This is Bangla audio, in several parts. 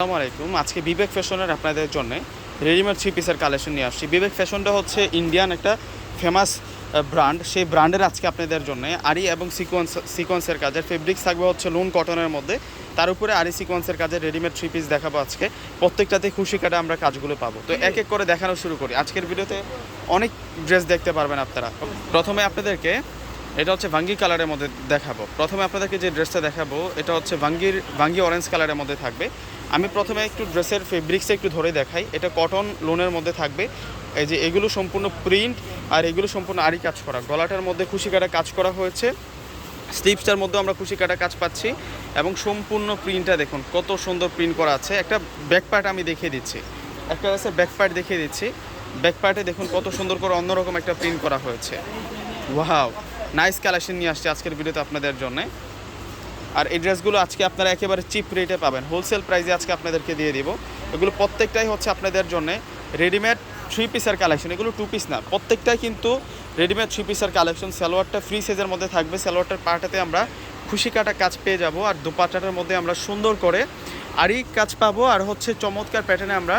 আসসালামু আলাইকুম। আজকে বিবেক ফ্যাশনের আপনাদের জন্য রেডিমেড থ্রি পিসের কালেকশন নিয়ে আসছি। বিবেক ফ্যাশনটা হচ্ছে ইন্ডিয়ান একটা ফেমাস ব্র্যান্ড সেই ব্র্যান্ডের আজকে আপনাদের জন্য আরি এবং সিকোয়েন্স সিকোয়েন্সের কাজের ফেব্রিক্স থাকবে হচ্ছে লুন কটনের মধ্যে। তার উপরে আরি সিকোয়েন্সের কাজের রেডিমেড থ্রি পিস দেখাবো আজকে। প্রত্যেকটাতে খুশি কাটা আমরা কাজগুলো পাবো। তো এক এক করে দেখানো শুরু করি। আজকের ভিডিওতে অনেক ড্রেস দেখতে পারবেন আপনারা। প্রথমে আপনাদেরকে এটা হচ্ছে ভাঙ্গি কালারের মধ্যে দেখাবো। প্রথমে আপনাদেরকে যে ড্রেসটা দেখাবো, এটা হচ্ছে ভাঙ্গির, ভাঙ্গি অরেঞ্জ কালারের মধ্যে থাকবে। আমি প্রথমে একটু ড্রেসের ফেব্রিক্সে একটু ধরে দেখাই। এটা কটন লোনের মধ্যে থাকবে। এই যে এগুলো সম্পূর্ণ প্রিন্ট আর এগুলো সম্পূর্ণ আরি কাজ করা। গলাটার মধ্যে খুশি কাটা কাজ করা হয়েছে। স্লিপসটার মধ্যেও আমরা খুশি কাটা কাজ পাচ্ছি এবং সম্পূর্ণ প্রিন্টটা দেখুন, কত সুন্দর প্রিন্ট করা আছে। একটা ব্যাক পার্ট আমি দেখিয়ে দিচ্ছি। একটা আছে ব্যাক পার্ট দেখিয়ে দিচ্ছি। ব্যাক পার্টে দেখুন কত সুন্দর করে অন্যরকম একটা প্রিন্ট করা হয়েছে। ওয়াও নাইস কালেকশন নিয়ে আসছে আজকের ভিডিওতে আপনাদের জন্য। আর এই ড্রেসগুলো আজকে আপনারা একেবারে চিপ রেটে পাবেন। হোলসেল প্রাইসে আজকে আপনাদেরকে দিয়ে দিব। এগুলো প্রত্যেকটাই হচ্ছে আপনাদের জন্য রেডিমেড থ্রি পিসের কালেকশন এগুলো টু পিস না, প্রত্যেকটাই কিন্তু রেডিমেড থ্রি পিসের কালেকশন সালোয়ারটা ফ্রি সাইজের মধ্যে থাকবে। সালোয়ারটার পাটাতে আমরা খুশি কাটা কাজ পেয়ে যাব। আর দুপাটাটার মধ্যে আমরা সুন্দর করে আরই কাজ পাবো। আর হচ্ছে চমৎকার প্যাটার্নে আমরা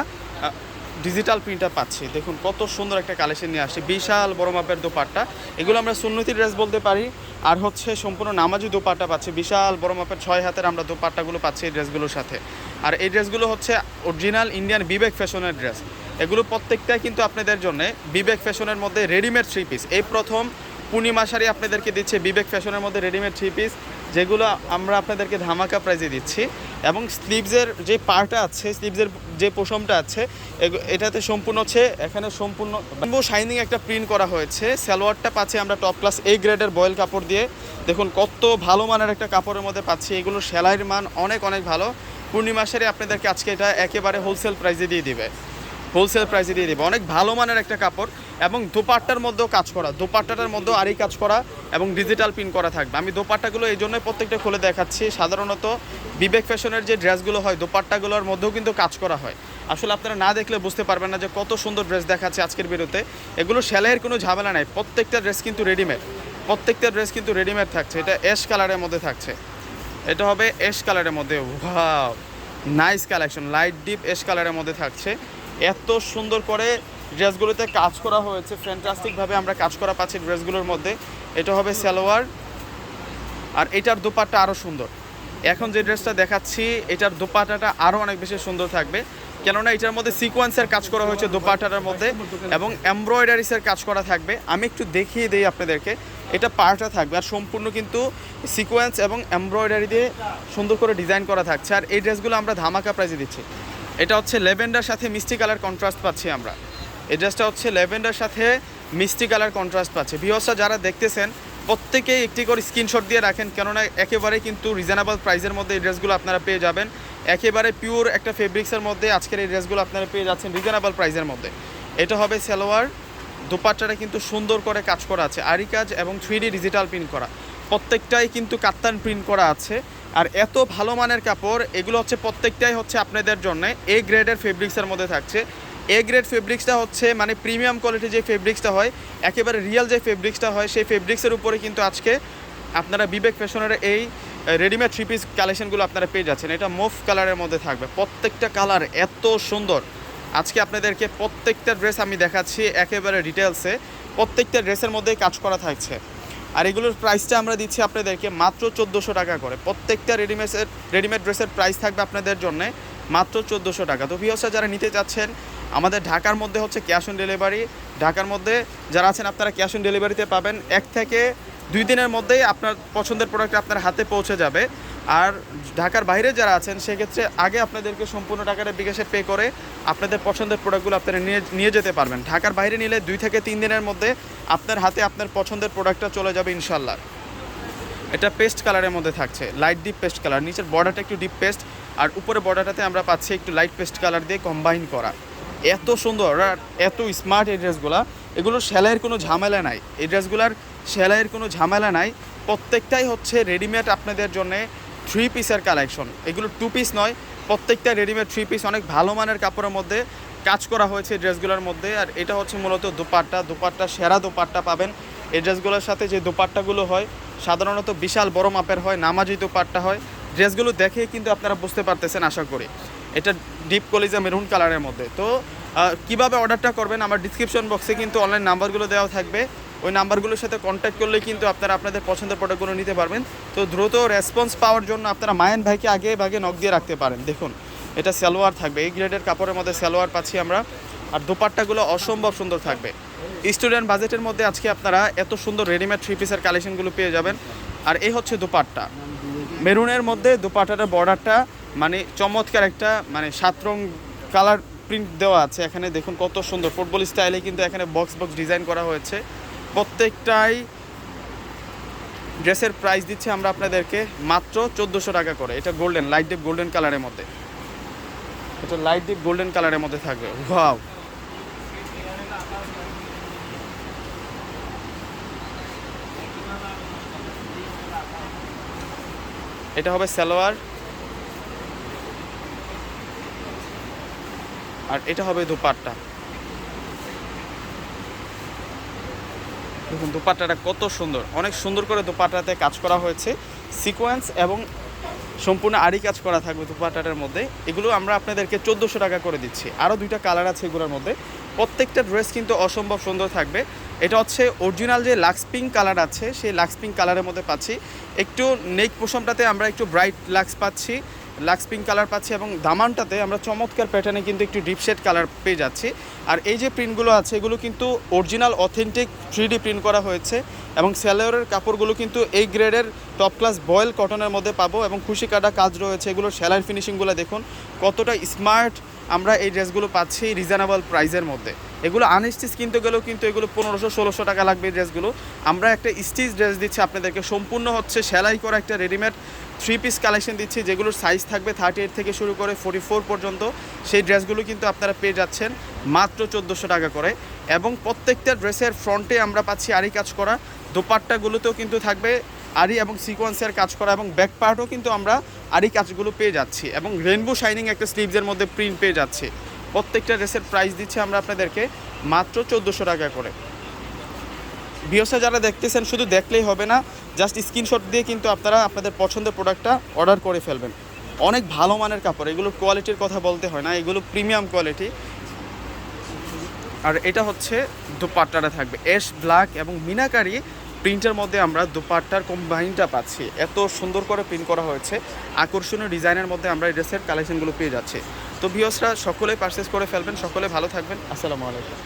ডিজিটাল প্রিন্টটা পাচ্ছি। দেখুন, কত সুন্দর একটা কালেকশন নিয়ে আসছে। বিশাল বড় মাপের দোপাট্টা। এগুলো আমরা সুন্নতি ড্রেস বলতে পারি। আর হচ্ছে সম্পূর্ণ নামাজি দোপাট্টা পাচ্ছি। বিশাল বড় মাপের ছয় হাতের আমরা দোপাট্টাগুলো পাচ্ছি এই ড্রেসগুলোর সাথে। আর এই ড্রেসগুলো হচ্ছে অরিজিনাল ইন্ডিয়ান বিবেক ফ্যাশনের ড্রেস এগুলো প্রত্যেকটাই কিন্তু আপনাদের জন্য বিবেক ফ্যাশনের মধ্যে রেডিমেড থ্রি পিস এই প্রথম পূর্ণিমা শাড়ি আপনাদেরকে দিচ্ছে বিবেক ফ্যাশনের মধ্যে রেডিমেড থ্রি পিস যেগুলো আমরা আপনাদেরকে ধামাকা প্রাইজে দিচ্ছি। এবং স্লিভসের যে পার্টটা আছে স্লিভসের যে পোষমটা আছে এটাতে সম্পূর্ণ হচ্ছে, এখানে সম্পূর্ণ শাইনিং একটা প্রিন্ট করা হয়েছে। সালোয়ারটা পাচ্ছি আমরা টপ ক্লাস এই গ্রেডের বয়েল কাপড় দিয়ে। দেখুন কত ভালো মানের একটা কাপড়ের মধ্যে পাচ্ছি। এগুলো সেলাইয়ের মান অনেক অনেক ভালো। পূর্ণিমা শাড়ি আপনাদেরকে আজকে এটা একেবারে হোলসেল প্রাইজে দিয়ে দিবে। হোলসেল প্রাইসে দিয়ে দেবে। অনেক ভালো মানের একটা কাপড়। এবং দোপাট্টার মধ্যেও কাজ করা, দোপাট্টাটার মধ্যেও আরই কাজ করা এবং ডিজিটাল প্রিন্ট করা থাকবে। আমি দোপাট্টাগুলো এই জন্যই প্রত্যেকটা খুলে দেখাচ্ছি। সাধারণত বিবেক ফ্যাশনের যে ড্রেসগুলো হয়, দোপাট্টাগুলোর মধ্যেও কিন্তু কাজ করা হয়। আসলে আপনারা না দেখলে বুঝতে পারবেন না যে কত সুন্দর ড্রেস দেখাচ্ছে আজকের বেরোতে। এগুলো সেলাইয়ের কোনো ঝামেলা নাই। প্রত্যেকটা ড্রেস কিন্তু রেডিমেড প্রত্যেকটা ড্রেস কিন্তু রেডিমেড থাকছে। এটা অ্যাশ কালারের মধ্যে থাকছে। এটা হবে অ্যাশ কালারের মধ্যে। Nice collection light deep ash কালারের মধ্যে থাকছে। এত সুন্দর করে ড্রেসগুলোতে কাজ করা হয়েছে। ফ্যান্টাস্টিকভাবে আমরা কাজ করা পাচ্ছি ড্রেসগুলোর মধ্যে। এটা হবে সালোয়ার। আর এটার দোপাট্টা আরও সুন্দর। এখন যে ড্রেসটা দেখাচ্ছি, এটার দোপাট্টাটা আরও অনেক বেশি সুন্দর থাকবে। কেননা এটার মধ্যে সিকোয়েন্সের কাজ করা হয়েছে দোপাট্টাটার মধ্যে এবং এমব্রয়ডারিসের কাজ করা থাকবে। আমি একটু দেখিয়ে দিই আপনাদেরকে। এটা পার্টটা থাকবে আর সম্পূর্ণ কিন্তু সিকোয়েন্স এবং এমব্রয়ডারি দিয়ে সুন্দর করে ডিজাইন করা থাকছে। আর এই ড্রেসগুলো আমরা ধামাকা প্রাইজে দিচ্ছি। এটা হচ্ছে লেভেন্ডার সাথে মিষ্টি কালার কন্ট্রাস্ট পাচ্ছি আমরা। এই ড্রেসটা হচ্ছে ল্যাভেন্ডার সাথে মিষ্টি কালার কন্ট্রাস্ট পাচ্ছে। ভিওসটা যারা দেখতেছেন, প্রত্যেকেই একটি করে স্ক্রিনশট দিয়ে রাখেন, কেননা একেবারে কিন্তু রিজনেবল প্রাইসের মধ্যে এই ড্রেসগুলো আপনারা পেয়ে যাবেন। একেবারে পিওর একটা ফেব্রিক্সের মধ্যে আজকের এই ড্রেসগুলো আপনারা পেয়ে যাচ্ছেন রিজনেবল প্রাইসের মধ্যে। এটা হবে সালোয়ার, দোপাট্টাটা কিন্তু সুন্দর করে কাজ করা আছে, আরি কাজ এবং থ্রি ডিজিটাল প্রিন্ট করা। প্রত্যেকটাই কিন্তু কাত্তান প্রিন্ট করা আছে। আর এত ভালো মানের কাপড়, এগুলো হচ্ছে প্রত্যেকটাই হচ্ছে আপনাদের জন্য এ গ্রেডের ফেব্রিক্সের মধ্যে থাকছে। এ গ্রেড ফেব্রিক্সটা হচ্ছে মানে প্রিমিয়াম কোয়ালিটির যে ফেব্রিক্সটা হয়, একেবারে রিয়েল যে ফেব্রিক্সটা হয়, সেই ফেব্রিক্সের উপরে কিন্তু আজকে আপনারা বিবেক ফ্যাশনের এই রেডিমেড থ্রি পিস কালেকশনগুলো আপনারা পেয়ে যাচ্ছেন। এটা মুভ কালারের মধ্যে থাকবে। প্রত্যেকটা কালার এত সুন্দর। আজকে আপনাদেরকে প্রত্যেকটা ড্রেস আমি দেখাচ্ছি একেবারে ডিটেলসে প্রত্যেকটা ড্রেসের মধ্যেই কাজ করা থাকছে। আর এগুলোর প্রাইসটা আমরা দিচ্ছি আপনাদেরকে মাত্র চোদ্দোশো টাকা করে। প্রত্যেকটা রেডিমেডের রেডিমেড ড্রেসের প্রাইস থাকবে আপনাদের জন্য মাত্র চোদ্দোশো টাকা। তো ভিওসা যারা নিতে চাচ্ছেন আমাদের ঢাকার মধ্যে হচ্ছে ক্যাশ অন ডেলিভারি। ঢাকার মধ্যে যারা আছেন, আপনারা ক্যাশ অন ডেলিভারিতে পাবেন। এক থেকে দুই দিনের মধ্যেই আপনার পছন্দের প্রোডাক্ট আপনার হাতে পৌঁছে যাবে। আর ঢাকার বাইরে যারা আছেন, সেক্ষেত্রে আগে আপনাদেরকে সম্পূর্ণ টাকাটা বিকাশে পে করে আপনাদের পছন্দের প্রোডাক্টগুলো আপনারা নিয়ে নিয়ে যেতে পারবেন। ঢাকার বাইরে নিলে দুই থেকে তিন দিনের মধ্যে আপনার হাতে আপনার পছন্দের প্রোডাক্টটা চলে যাবে ইনশাল্লাহ এটা পেস্ট কালারের মধ্যে থাকছে লাইট ডিপ পেস্ট কালার নিচের বর্ডারটা একটু ডিপ পেস্ট আর উপরে বর্ডারটাতে আমরা পাচ্ছি একটু লাইট পেস্ট কালার দিয়ে কম্বাইন করা। এত সুন্দর আর এত স্মার্ট এই ড্রেসগুলা এগুলোর সেলাইয়ের কোনো ঝামেলা নাই। এই ড্রেসগুলার সেলাইয়ের কোনো ঝামেলা নাই। প্রত্যেকটাই হচ্ছে রেডিমেড আপনাদের জন্য থ্রি পিসের কালেকশন এগুলো টু পিস নয়, প্রত্যেকটা রেডিমেড থ্রি পিস অনেক ভালো মানের কাপড়ের মধ্যে কাজ করা হয়েছে ড্রেসগুলোর মধ্যে। আর এটা হচ্ছে মূলত দোপাট্টা। দোপাট্টা, সেরা দোপাট্টা পাবেন। এই ড্রেসগুলোর সাথে যে দোপাট্টাগুলো হয়, সাধারণত বিশাল বড় মাপের হয়, নামাজি দোপাট্টা হয়। ড্রেসগুলো দেখেই কিন্তু আপনারা বুঝতে পারতেছেন, আশা করি। এটা ডিপ কলিজা মেরুন কালারের মধ্যে। তো কীভাবে অর্ডারটা করবেন? আমার ডিসক্রিপশন বক্সে কিন্তু অনলাইন নাম্বারগুলো দেওয়া থাকবে। ওই নাম্বারগুলোর সাথে কন্ট্যাক্ট করলে কিন্তু আপনারা আপনাদের পছন্দের প্রোডাক্টগুলো নিতে পারবেন। তো, দ্রুত রেসপন্স পাওয়ার জন্য আপনারা মায়ান ভাইকে আগে ভাগে নক দিয়ে রাখতে পারেন। দেখুন, এটা সালোয়ার থাকবে। এই গ্রেডের কাপড়ের মধ্যে সালোয়ার পাচ্ছি আমরা। আর দোপাট্টাগুলো অসম্ভব সুন্দর থাকবে। স্টুডেন্ট বাজেটের মধ্যে আজকে আপনারা এত সুন্দর রেডিমেড থ্রি পিসের কালেকশনগুলো পেয়ে যাবেন। আর এই হচ্ছে দুপাট্টা। মেরুনের মধ্যে দুপাট্টাটার বর্ডারটা মানে চমৎকার একটা মানে সাত রং কালার প্রিন্ট দেওয়া আছে এখানে। দেখুন কত সুন্দর। ফুটবল স্টাইলে কিন্তু এখানে বক্স বক্স ডিজাইন করা হয়েছে। প্রত্যেকটাই ড্রেসের প্রাইস দিচ্ছি আমরা আপনাদেরকে মাত্র চোদ্দোশো টাকা করে। এটা গোল্ডেন লাইট ডিপ গোল্ডেন কালারের মধ্যে। এটা লাইট ডিপ গোল্ডেন কালারের মধ্যে থাকবে। ওয়াও এটা হবে সালোয়ার। আর এটা হবে দুপাট্টা। দেখুন, দুপাট্টাটা কত সুন্দর। অনেক সুন্দর করে দুপাট্টাতে কাজ করা হয়েছে। সিকোয়েন্স এবং সম্পূর্ণ আড়ি কাজ করা থাকবে দুপাট্টাটার মধ্যে। এগুলো আমরা আপনাদেরকে চোদ্দোশো টাকা করে দিচ্ছি। আরও দুইটা কালার আছে এগুলোর মধ্যে। প্রত্যেকটা ড্রেস কিন্তু অসম্ভব সুন্দর থাকবে। এটা হচ্ছে অরিজিনাল যে লাক্স পিঙ্ক কালার আছে, সেই লাক্স পিঙ্ক কালারের মধ্যে পাচ্ছি। একটু নেক পোশমটাতে আমরা একটু ব্রাইট লাক্স পাচ্ছি। লাক্স পিঙ্ক কালার পাচ্ছি এবং দামানটাতে আমরা চমৎকার প্যাটার্নে কিন্তু একটু ডিপ শেড কালার পেয়ে যাচ্ছি। আর এই যে প্রিন্টগুলো আছে, এগুলো কিন্তু অরিজিনাল অথেন্টিক থ্রি প্রিন্ট করা হয়েছে এবং স্যালোয়ারের কাপড়গুলো কিন্তু এই গ্রেডের টপ ক্লাস বয়েল কটনের মধ্যে পাবো এবং খুশি কাটা কাজ রয়েছে। এগুলো সেলাইয়ের ফিনিশিংগুলো দেখুন, কতটা স্মার্ট আমরা এই ড্রেসগুলো পাচ্ছি রিজনেবল প্রাইসের মধ্যে। এগুলো আনস্টিচ কিনতে গেলেও কিন্তু এগুলো পনেরোশো, ষোলোশো টাকা লাগবে এই ড্রেসগুলো। আমরা একটা স্টিচ ড্রেস দিচ্ছি আপনাদেরকে, সম্পূর্ণ হচ্ছে সেলাই করা একটা রেডিমেড থ্রি পিস কালেকশন দিচ্ছি, যেগুলোর সাইজ থাকবে থার্টি এইট থেকে শুরু করে ফোর্টি ফোর পর্যন্ত। সেই ড্রেসগুলো কিন্তু আপনারা পেয়ে যাচ্ছেন মাত্র চোদ্দোশো টাকা করে। এবং প্রত্যেকটা ড্রেসের ফ্রন্টে আমরা পাচ্ছি আরি কাজ করা, দোপাট্টাগুলোতেও কিন্তু থাকবে আরি এবং সিকোয়েন্সের কাজ করা এবং ব্যাক পার্টও কিন্তু আমরা আরি কাজগুলো পেয়ে যাচ্ছি। এবং রেনবো শাইনিং একটা স্লিভসের মধ্যে প্রিন্ট পেয়ে যাচ্ছে। প্রত্যেকটা ড্রেসের প্রাইস দিচ্ছি আমরা আপনাদেরকে মাত্র চোদ্দোশো টাকা করে। বিয়সা যারা দেখতেছেন, শুধু দেখলেই হবে না জাস্ট স্ক্রিনশট দিয়ে কিন্তু আপনারা আপনাদের পছন্দের প্রোডাক্টটা অর্ডার করে ফেলবেন। অনেক ভালো মানের কাপড়, এগুলো কোয়ালিটির কথা বলতে হয় না, এগুলো প্রিমিয়াম কোয়ালিটি আর এটা হচ্ছে দুপাট্টাটা থাকবে এস ব্ল্যাক এবং মিনাকারি প্রিন্টের মধ্যে আমরা দুপাট্টার কম্বাইনটা পাচ্ছি। এত সুন্দর করে প্রিন্ট করা হয়েছে। আকর্ষণীয় ডিজাইনের মধ্যে আমরা এই ড্রেসের কালেকশনগুলো পেয়ে যাচ্ছি। তো ভিওসরা সকলে পারচেস করে ফেলবেন, সকলে ভালো থাকবেন। আসসালামু আলাইকুম।